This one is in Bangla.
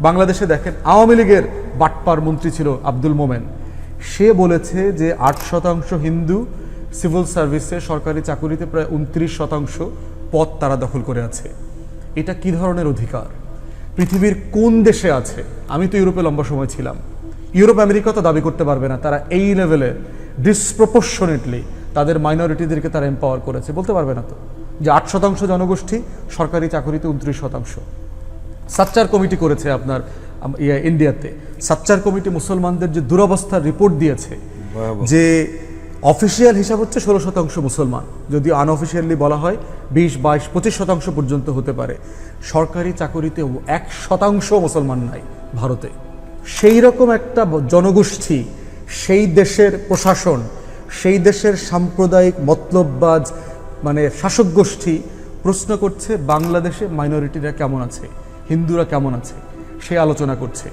বাংলাদেশে দেখেন আওয়ামী লীগের বাটপার মন্ত্রী ছিল আব্দুল মোমেন। সে বলেছে যে আট শতাংশ হিন্দু সিভিল সার্ভিসে সরকারি চাকুরিতে প্রায় উনত্রিশ শতাংশ পদ তারা দখল করে আছে। এটা কি ধরনের অধিকার? পৃথিবীর কোন দেশে আছে? আমি তো ইউরোপে লম্বা সময় ছিলাম। ইউরোপ, আমেরিকা তো দাবি করতে পারবে না। তারা এই লেভেলে ডিসপ্রপোর্শনেটলি তাদের মাইনরিটিদেরকে তারা এম্পাওয়ার করেছে। বলতে পারবে না তো? যে আট শতাংশ জনগোষ্ঠী সরকারি চাকুরিতে উনত্রিশ শতাংশ। সাচ্চার কমিটি করেছে আপনার ইয়ে, ইন্ডিয়াতে। সাচ্চার কমিটি মুসলমানদের যে দুরবস্থার রিপোর্ট দিয়েছে যে অফিসিয়াল হিসাব হচ্ছে ষোলো শতাংশ মুসলমান যদি আনঅফিসিয়ালি বলা হয় বিশ বাইশ পঁচিশ শতাংশ পর্যন্ত হতে পারে। সরকারি চাকরিতে এক শতাংশ মুসলমান নাই ভারতে। সেই রকম একটা জনগোষ্ঠী সেই দেশের প্রশাসন সেই দেশের সাম্প্রদায়িক মতলববাজ মানে শাসক গোষ্ঠী প্রশ্ন করছে বাংলাদেশে মাইনরিটিরা কেমন আছে। হিন্দুরা কেমন আছে? সে আলোচনা করছে।